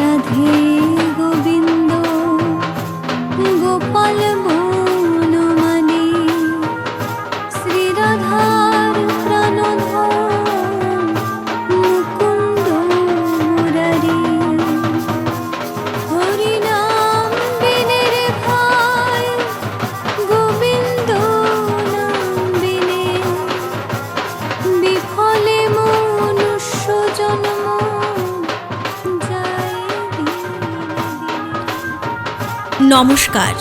রাধে গোবিন্দ গোপাল নমস্কার।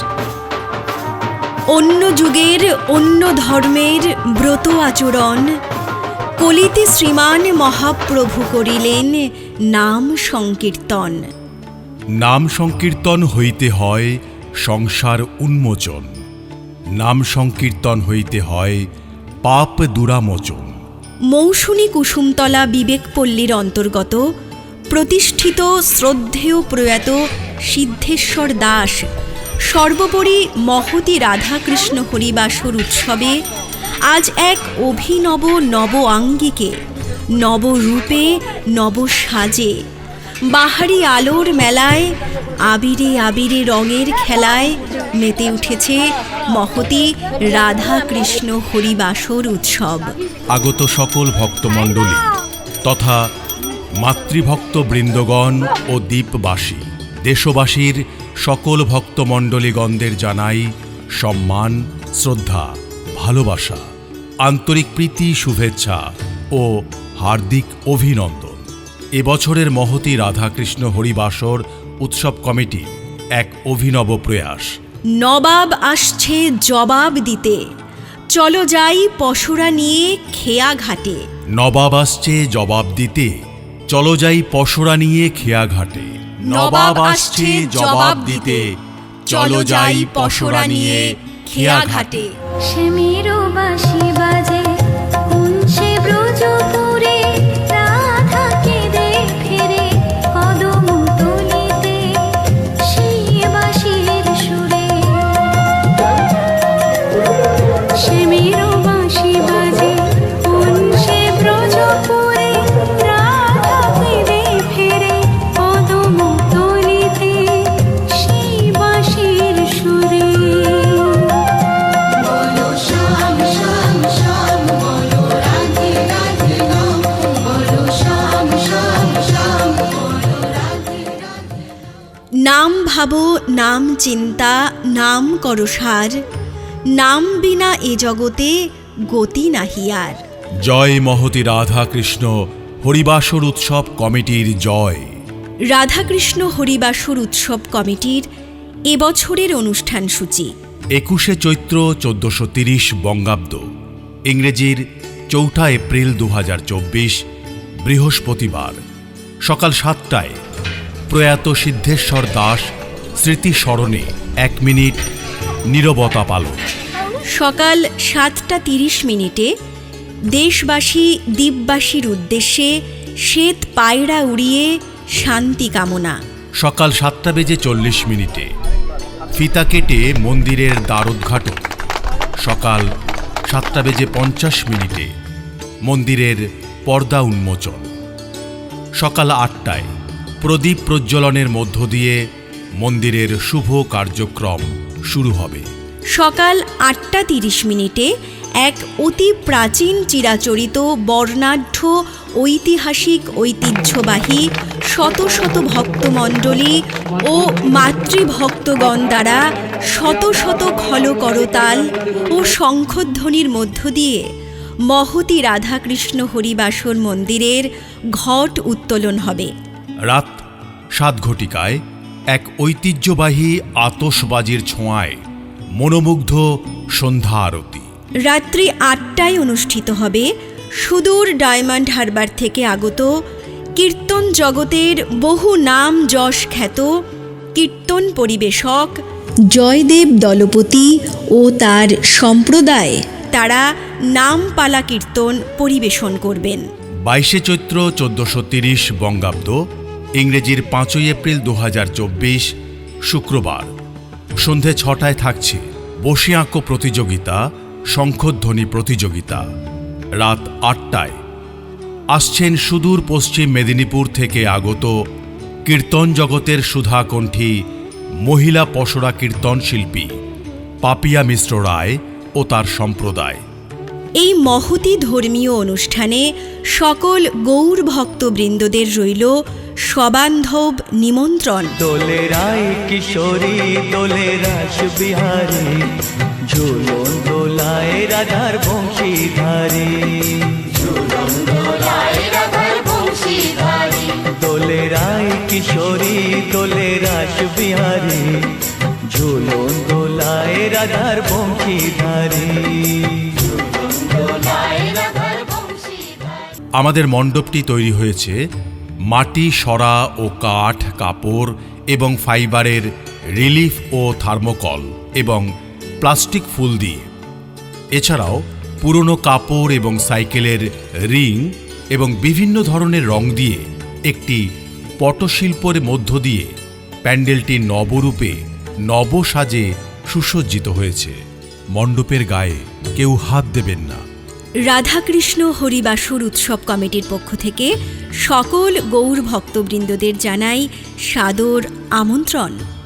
অন্য যুগের অন্য ধর্মের ব্রত আচরণ কলিতে শ্রীমান মহাপ্রভু করিলেন নাম সংকীর্তন। নাম সংকীর্তন হইতে হয় সংসার উন্মোচন। নাম সংকীর্তন হইতে হয় পাপ দুরামোচন। মৌসুমী কুসুমতলা বিবেকপল্লীর অন্তর্গত প্রতিষ্ঠিত শ্রদ্ধেয় প্রয়াত সিদ্ধেশ্বর দাস। সর্বোপরি মহতি রাধাকৃষ্ণ হরিবাসর উৎসবে আজ এক অভিনব নব আঙ্গিকে নবরূপে নব সাজে বাহারি আলোর মেলায়, আবিরে আবিরে রঙের খেলায় মেতে উঠেছে মহতি রাধাকৃষ্ণ হরিবাসর উৎসব। আগত সকল ভক্তমণ্ডলী তথা মাতৃভক্ত বৃন্দগণ ও দ্বীপবাসী দেশবাসীর সকল ভক্তমণ্ডলীগণদের জানাই সম্মান শ্রদ্ধা ভালোবাসা আন্তরিক প্রীতি শুভেচ্ছা ও হার্দিক অভিনন্দন। এবছরের মহতি রাধাকৃষ্ণ হরিবাসর উৎসব কমিটি এক অভিনব প্রয়াস। নবাব আসছে জবাব দিতে। চলো যাই পশুরা নিয়ে খেয়া ঘাটে নবাব আসছে জবাব দিতে। চলো যাই পশরা নিয়ে খেয়া ঘাটে নবাব আসছে জবাব দিতে। চলো যাই পশরা নিয়ে খেয়া ঘাটে শ্যামেরও বাসি বাজে কোন সে ব্রজপুরে চিন্তা নাম করসার নাম বিনা এ জগতে গতি নাহিয়ার জয় মহতি রাধাকৃষ্ণ হরিবাসর উৎসব কমিটির জয়। রাধাকৃষ্ণ হরিবাসর উৎসব কমিটির এবছরের অনুষ্ঠান সূচি। একুশে চৈত্র চোদ্দশো তিরিশ বঙ্গাব্দ ইংরেজির চৌঠা এপ্রিল দু হাজার চব্বিশ বৃহস্পতিবার সকাল সাতটায় প্রয়াত সিদ্ধেশ্বর দাস স্মৃতি স্মরণে এক মিনিট নীরবতা পালন। সকাল সাতটা তিরিশ মিনিটে দেশবাসী দ্বীপবাসীর উদ্দেশ্যে শ্বেত পায়রা উড়িয়ে শান্তি কামনা। সকাল সাতটা বেজে চল্লিশ মিনিটে ফিতা কেটে মন্দিরের দ্বারোদ্ঘাটন সকাল সাতটা বেজে পঞ্চাশ মিনিটে মন্দিরের পর্দা উন্মোচন। সকাল আটটায় প্রদীপ প্রজ্বলনের মধ্য দিয়ে মন্দিরের শুভ কার্যক্রম শুরু হবে। সকাল আটটা তিরিশ মিনিটে এক অতি প্রাচীন চিরাচরিত বর্ণাঢ্য ঐতিহাসিক ঐতিহ্যবাহী শত শত ভক্তমণ্ডলী ও মাতৃভক্তগণ দ্বারা শত শত খল করতাল ও শঙ্খধ্বনির মধ্য দিয়ে মহতি রাধাকৃষ্ণ হরিবাসর মন্দিরের ঘট উত্তোলন হবে। রাত সাত ঘটিকায় এক ঐতিহ্যবাহী আতসবাজির ছোঁয়ায় মনোমুগ্ধ সন্ধ্যা আরতি। রাত্রি আটটায় অনুষ্ঠিত হবে সুদূর ডায়মন্ড হারবার থেকে আগত কীর্তন জগতের বহু নাম যশ খ্যাত কীর্তন পরিবেশক জয়দেব দলপতি ও তার সম্প্রদায়। তারা নামপালা কীর্তন পরিবেশন করবেন। বাইশে চৈত্র চোদ্দশো তিরিশ বঙ্গাব্দ ইংরেজির পাঁচই এপ্রিল দু হাজার চব্বিশ, শুক্রবার। সন্ধে ছটায় থাকছে বসে আঁকো প্রতিযোগিতা, শঙ্খধ্বনি প্রতিযোগিতা। রাত আটটায়। আসছেন সুদূর পশ্চিম মেদিনীপুর থেকে আগত কীর্তন জগতের সুধাকণ্ঠী, মহিলা পসরা কীর্তন শিল্পী, পাপিয়া মিশ্র রায় ও তার সম্প্রদায়। এই মহতি ধর্মীয় অনুষ্ঠানে সকল গৌর ভক্তবৃন্দদের রইল সবান্ধব নিমন্ত্রণ। দোলে রায় কিশোরী দোলে রাস বিহারী ঝুলন দোলায় রাধার বংশীধারী। দোলে রায় কিশোরী দোলে রাস বিহারী ঝুলন রাধার বংশীধারী। আমাদের মণ্ডপটি তৈরি হয়েছে মাটি, সরা ও কাঠ, কাপড় এবং ফাইবারের রিলিফ ও থার্মোকল এবং প্লাস্টিক ফুল দিয়ে। এছাড়াও পুরনো কাপড় এবং সাইকেলের রিং এবং বিভিন্ন ধরনের রং দিয়ে একটি পটশিল্পের মধ্য দিয়ে প্যান্ডেলটি নবরূপে নবসাজে সুসজ্জিত হয়েছে। মণ্ডপের গায়ে কেউ হাত দেবেন না। রাধাকৃষ্ণ হরিবাসুর উৎসব কমিটির পক্ষ থেকে সকল গৌর ভক্তবৃন্দদের জানাই সাদর আমন্ত্রণ।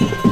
you.